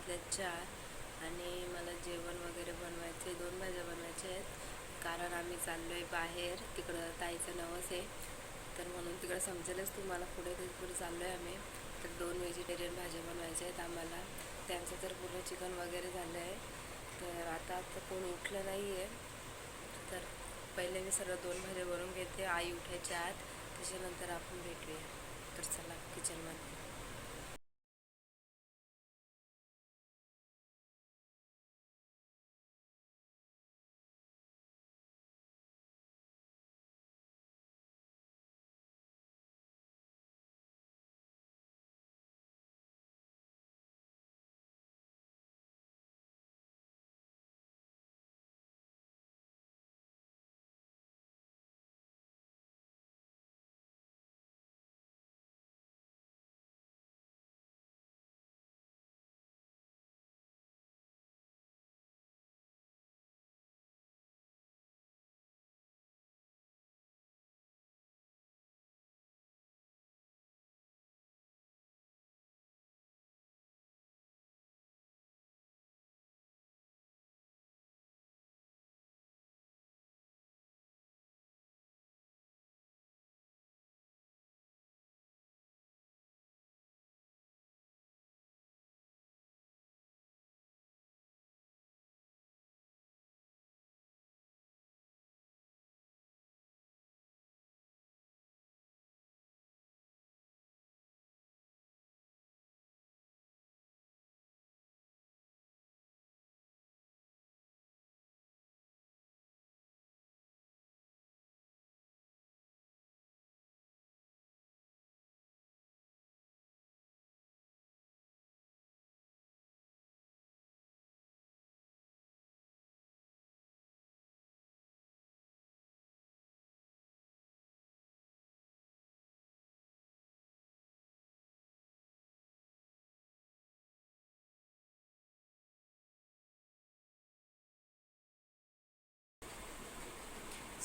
वाजले चार. आणि मला जेवण वगैरे बनवायचे दोन भाज्या बनवायच्या आहेत. कारण आम्ही चाललो आहे बाहेर. तिकडं ताईचं नवस आहे. तर म्हणून तिकडं समजेलच तुम्हाला पुढे पुढे चाललो आहे आम्ही. तर दोन व्हेजिटेरियन भाज्या बनवायच्या आहेत आम्हाला. त्यांचं तर पूर्ण चिकन वगैरे झालं आहे तर आता आता कोण उठलं नाही आहे तर पहिले मी सर्व दोन भाज्या बनवून घेते. आई उठायच्या आत. त्याच्यानंतर आपण भेटूया. तर चला किचनमध्ये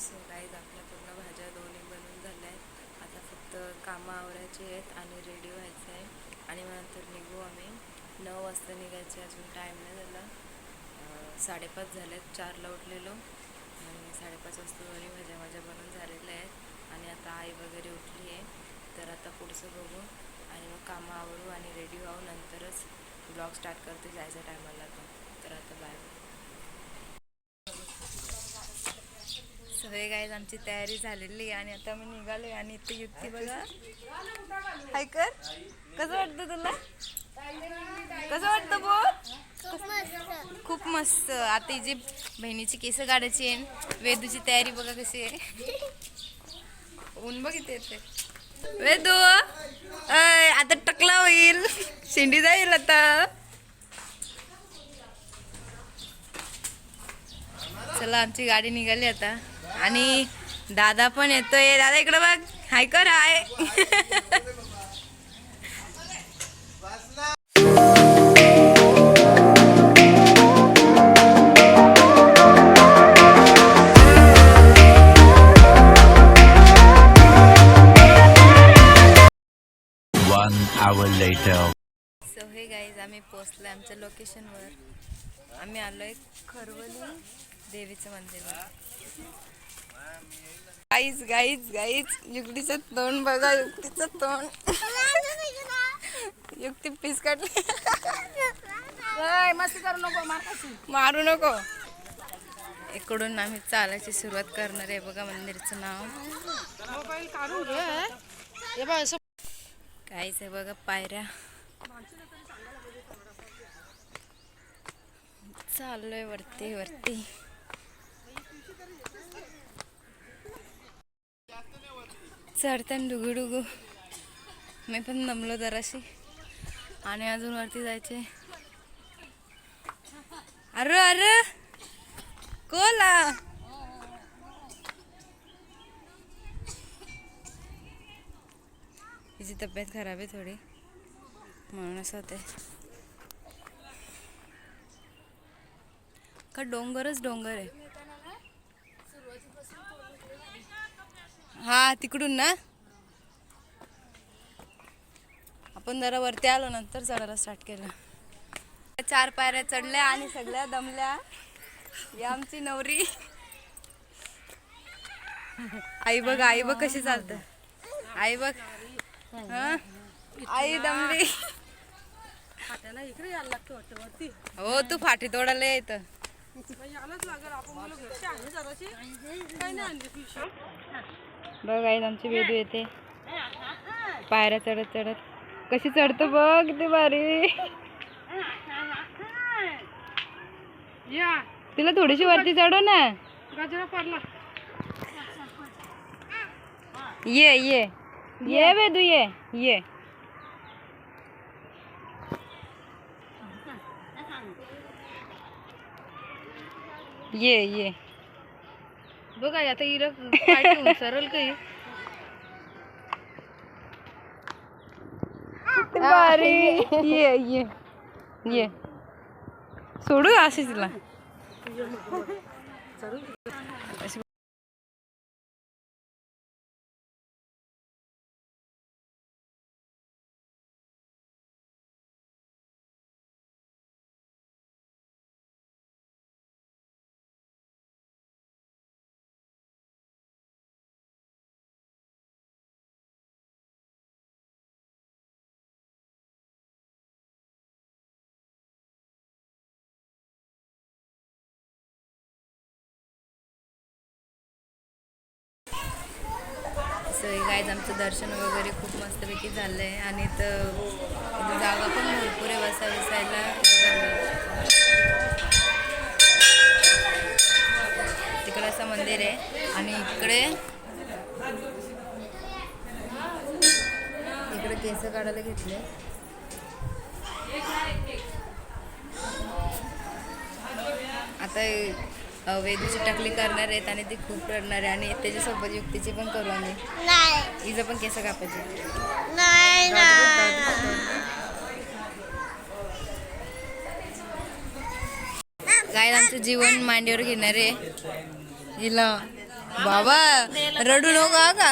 सो गाईज आपल्या पूर्ण भाज्या दोन्ही बनून झाल्या आहेत. आता फक्त कामं आवरायची आहेत आणि रेडी व्हायचं आहे. आणि मग नंतर निघू आम्ही. नऊ वाजता निघायचे अजून टाईम नाही झाला. साडेपाच साडेपाच झालेत. चारला उठलेलो. आणि साडेपाच वाजता दोन्ही भाज्या माझ्या बनवून झालेल्या आहेत. आणि आता आई वगैरे उठली आहे. तर आता पुढचं बघू. आणि मग कामं आवरू आणि रेडी व्हावं. नंतरच ब्लॉग स्टार्ट करते जायच्या टायमाला तर. आता बाय सगळे गाईज आमची तयारी झालेली आहे आणि आता मी निघाले आणि इथे युक्ती बघा. हाय कर कसं वाटतं तुला? कसं वाटतं बो खूप मस्त. आता जी बहिणीची केस काढायची आहे वेदूची तयारी बघा कशी आहे. ऊन बघ इथे येते वेदू अय, आता टकला होईल. शेंडी जाईल आता. चला आमची गाडी निघाली आता. आणि दादा पण येतोय. दादा इकडे बघ. हाय कर हाय. सो हे गाईज आम्ही पोचलोय आमच्या लोकेशनवर आम्ही आलोय खरवली देवीचं मंदिर गाईज गाईज गाईज युक्तीचं तोंड बघा युक्तीचं तोंड. युक्ती पीस काढली. मस्ती करू नको मारकाशी मारू नको. इकडून आम्ही चालायची सुरुवात करणार आहे बघा मंदिरचं नाव. मोबाईल काढून घे हे बघ असं काहीच आहे बघा पायऱ्या. चाललोय वरती वरती. चढताना डुगू डुगू मी पण नमलो जराशी. आणि अजून वरती जायचे अरे अरे! कोला तिची तब्येत खराब आहे थोडी. म्हणून असं होते का डोंगरच डोंगर आहे. हा तिकडून ना? आपण जरा वरती आलो नंतर चढायला स्टार्ट केलं चार पायऱ्या चढल्या आणि सगळ्या दमल्या. ही आमची नवरी. आई बघ आई बघ कशी चालत. आई बघ? आई दमली. हो तू फाटी तोडायला येत लागेल आपण बघ आई आमची वेदू येते. पायऱ्या चढत चढत. कशी चढतो बघ भारी या. तिला थोडीशी वरती चढव ना. ये. ये ये. वेदू ये ये. ये ये. बघा आता हिला ठेवून सरळ काही. भारी. ये ये ये. सोडू तिला सो गायज आमचं दर्शन वगैरे खूप मस्तपैकी झालं आहे आणि तर जागा पण भरपूर आहे बसा विसायला. तिकडे असं मंदिर आहे. आणि इकडे इकडे केस काढायला घेतले. आता वेदूची टकली करणार आहेत आणि ती खूप रडणार आहे आणि त्याच्यासोबत युक्तीची पण करू आम्ही. हिचं पण केस कापायचे. काय आमचं जीवन मांडीवर घेणार आहे. हिला बाबा रडू नको हा का?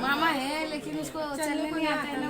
मामा है लेकिन उसको चलने नहीं आता है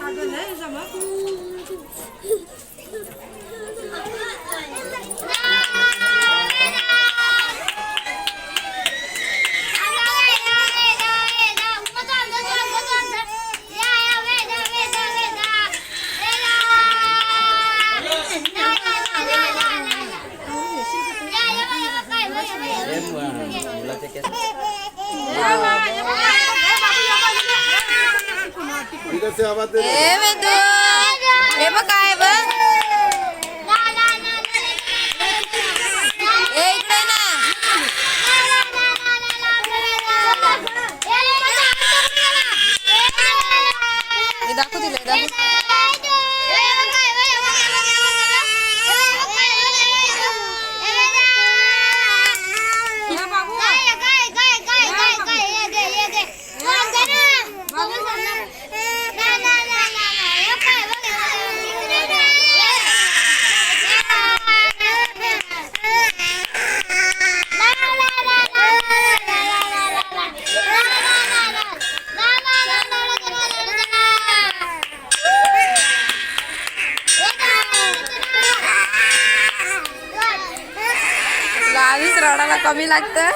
कागद है जमा ए हे दाखव तिला रडायला कमी लागतं.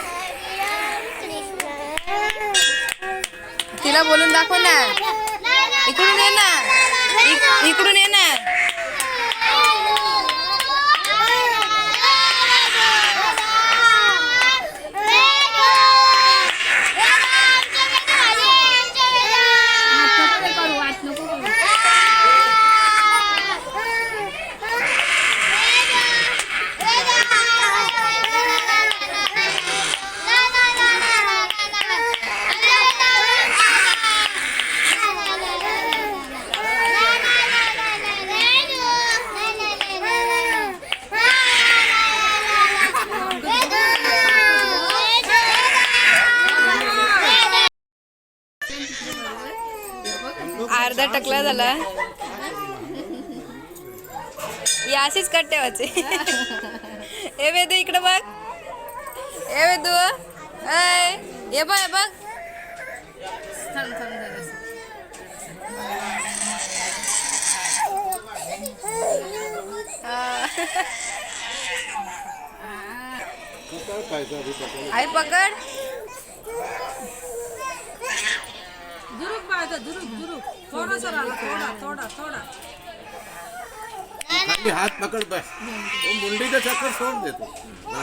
तिला बोलून दाखव ना. इकडून ये ना. इक- इकडून ये ना. टकला झाला या अशीच कट ठेवायचे. ए वेदू इकडे बघ. ए वेदू ऐ ये बघ हे बघ. आई पकड. थोडा थोडा थोडा खाली हात पकड बस. तो मुंडीचं चक्कर सोड देतो. हा.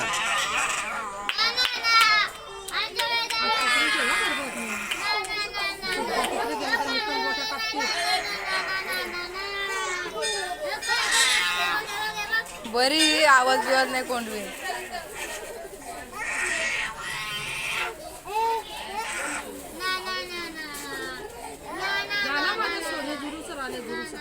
बरी आवाज बिवाज नाही कोंडवी झाला माझे सोने दुरुस राहिले दुरुस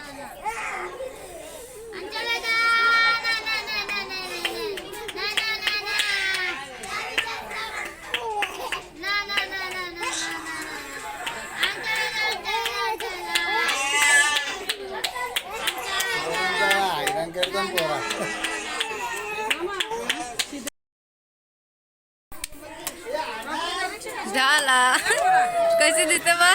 झाला कशी दिसते बा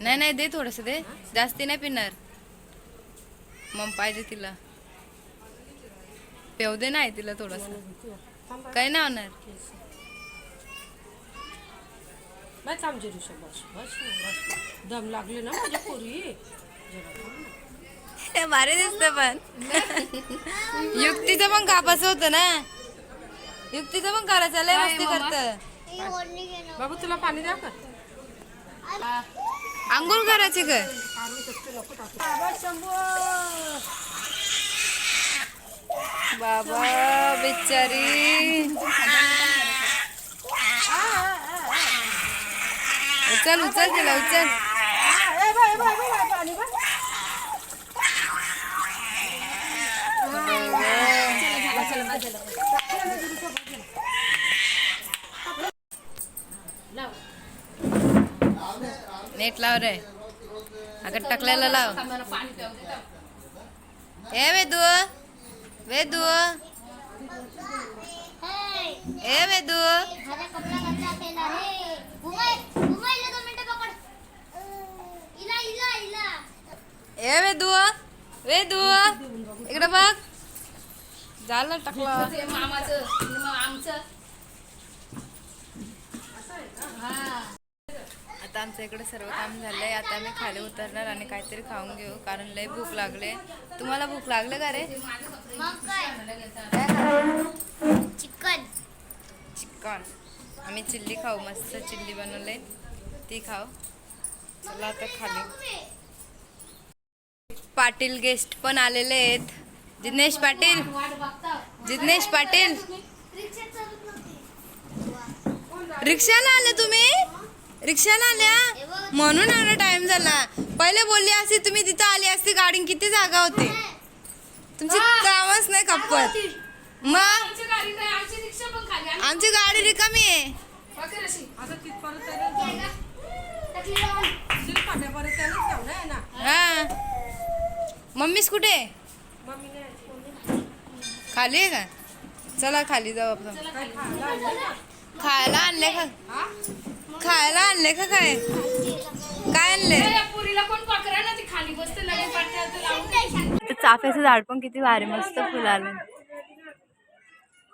नाही नाही दे थोडस दे. जास्ती नाही पिणार. मग पाहिजे तिला. पेव दे नाही तिला थोडस. काही नाही होणार. बस आमचे ऋषभ बस बस बस दम लागले ना माझ्या पोरी. हे भारी दिसत पण. युक्तीचं पण कापाचं होतं ना. युक्तीचं पण करायचं लय मस्ती करत. बाबू तुला पाणी द्या का? आंघोळ करायची काय बाबा बिचारी. उचल उचल तिला उचल. लाव रे. अगं टाकलेला लाव. ए वेदू. वेदू. ए वेदू. ए वेदू. वेदू. इकडे बघ. झालं टाकलं. आता आमचं इकडे सर्व काम झालंय. आता आम्ही खाली उतरणार आणि काहीतरी खाऊन घेऊ कारण लय भूक लागले. तुम्हाला भूक लागले का रे? चिकन. चिकन. आम्ही चिल्ली खाऊ मस्त चिल्ली बनवले ती खाऊ. चला आता खाली. पाटील गेस्ट पण आलेले आहेत. जिग्नेश पाटील. जिग्नेश पाटील. रिक्षाला आले तुम्ही? रिक्षाला आल्या? म्हणून एवढा टाइम झाला. पहिले बोलली असती तुम्ही तिथं आली असती गाडी किती जागा होती? तुमची कामच नाही खपत मग? आमची गाडी रिकामी आहे. हा. मम्मीच कुठे? खाली आहे का? चला खाली जाऊ आपण. काय खायला आणलं ना? खायला आणले का? हा? खायला आणले का काय? लावून ते चाफ्याचं झाड पण किती भारी मस्त फुलं आले.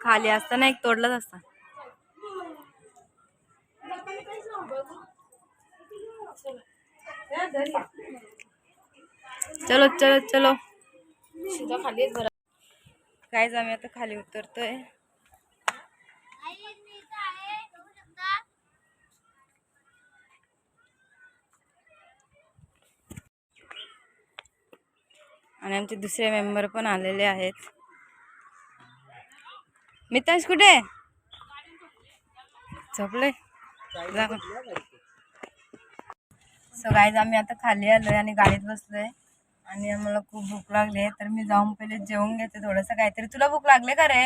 खाली असताना एक तोडलाच असता. चलो चलो चलो. सुद्धा खाली. काहीच आम्ही आता खाली उतरतोय. आणि आमचे दुसरे मेंबर पण आलेले आहेत. मितांश कुठे? झोपले सो गाईज आम्ही आता खाली आलोय आणि गाडीत बसलोय. आणि आम्हाला खूप भूक लागली आहे तर मी जाऊन पहिले जेवून घेते थोडस काहीतरी. तुला भूक लागले का रे?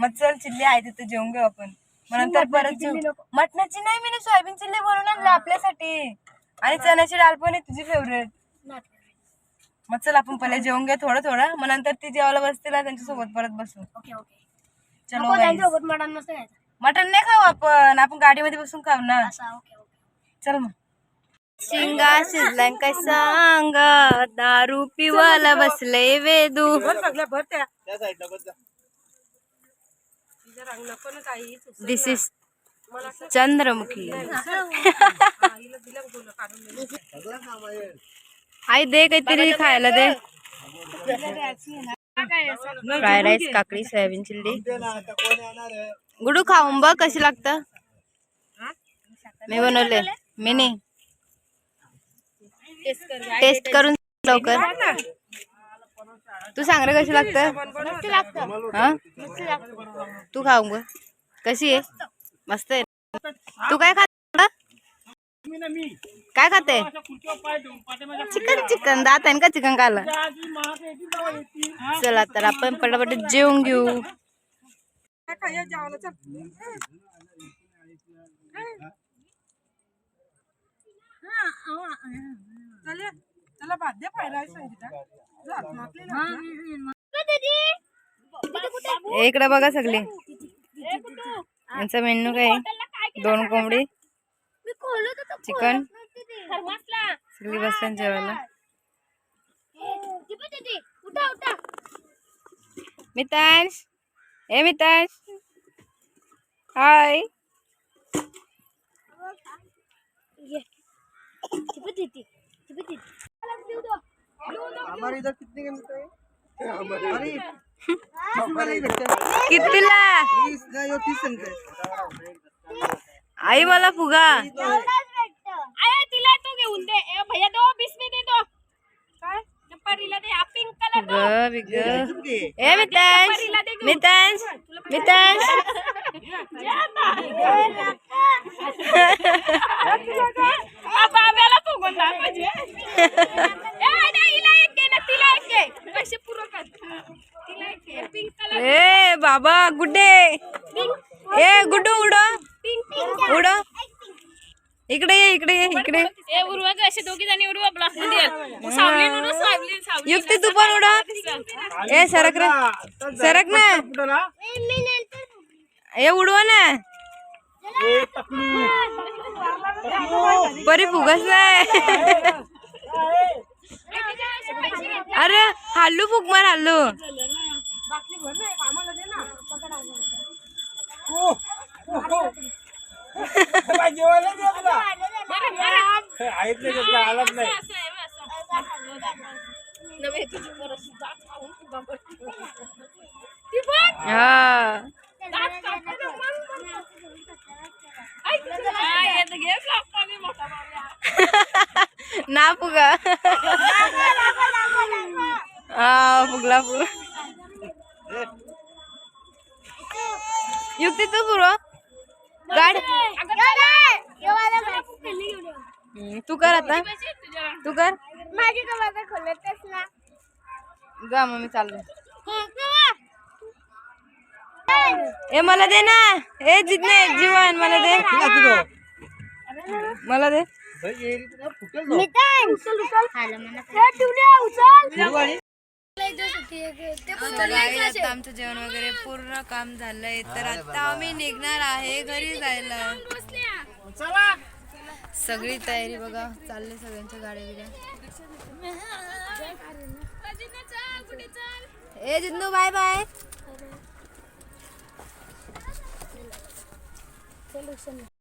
मग चल चिल्ली आहे तिथे जेवून घेऊ आपण. मग नंतर परत मटणाची नाही मी सोयाबीन चिल्ली बनवून आणलं आपल्यासाठी. आणि चण्याची डाळ पण आहे तुझी फेवरेट मग चल आपण पहिले जेवून घेऊ थोडं थोडं. मग नंतर ती जेवायला बसतील ना त्यांच्यासोबत परत बसू. Okay okay. चलो नको guys. त्यांच्यासोबत मटण नसतं मटण नाही खाऊ आपण. आपण गाडीमध्ये बसून खाऊ ना. असं ओके ओके. चल मग. शिंगा शिजलाय काय सांग? दारू पिवाला बसले वेदू दिस इज चंद्रमुखी. आई दे काहीतरी खायला दे. फ्राय राईस काकडी सोयाबीन चिल्ली. गुडू खाऊन बघ कशी लागतं. मी बनवले. मी नाही टेस्ट करून लवकर. तू सांग रे कशी लागतं. हा? तू खाऊन बघ. कशी आहे? मस्त आहे. तू काय खात काय खाते? Chicken chicken. दात आहे का चिकन खायला? चला तर आपण पटापट जेवून घेऊ. काय काय या जेवायला चल. चल चला भात पाहिला संगीता. इकडे बघा सगळे. यांचा मेन्यू काय? दोन कोंबडी. चिकन? सगळी बसतात जेवायला. उठा उठा. मितांश. ए मितांश. हाय. हमारे इधर कितने के मिलते हैं हमारे हमारे इधर कितीला? तीस नहीं वो तीस रुपए आई मला फुगा. घेऊन दे ए, भैया दो बीस में दे दो. काय? परीला दे. हा पिंक कलर ग बिग ए मितांश. मितांश. मितांश. बाब्याला फुगून दाखवायचे ए नाही, हिला एक घे ना तिला एक घे पैसे पुरं कर. तिला एक घे पिंक कलर ए बाबा गुड्डे. ए गुड्डू उडो. पिंक पिंक उडो. इकडे ये इकडे ये इकडे ए उर्वा का असे दोघी जणी उडवा ब्लॉकमध्ये आहेत. सावलीन उडव सावलीन सावलीन युक्ती तू पण उडो. ए सरक रे. सरक ना. ना? ए उडवा ना. परी फुगस नाही अरे हल्लू फुक मार हल्लू काय जेवायला दे आपला आहेत नाही घेतलं आलाच नाही हा ना फुगा हा फुगला फुग युक्ती तू पुरो गाड हम्म, तू कर आता तू कर माझी तर खोलतच ना जा मग मी चाललो ए मला दे ना. ए जितने जीवन मला दे. मला दे. आमचं जेवण वगैरे पूर्ण काम झालंय तर आता आम्ही निघणार आहे घरी जायला सगळी तयारी बघा चालले सगळ्यांच्या गाड्या बिड्या ए जिन्नू बाय बाय. चल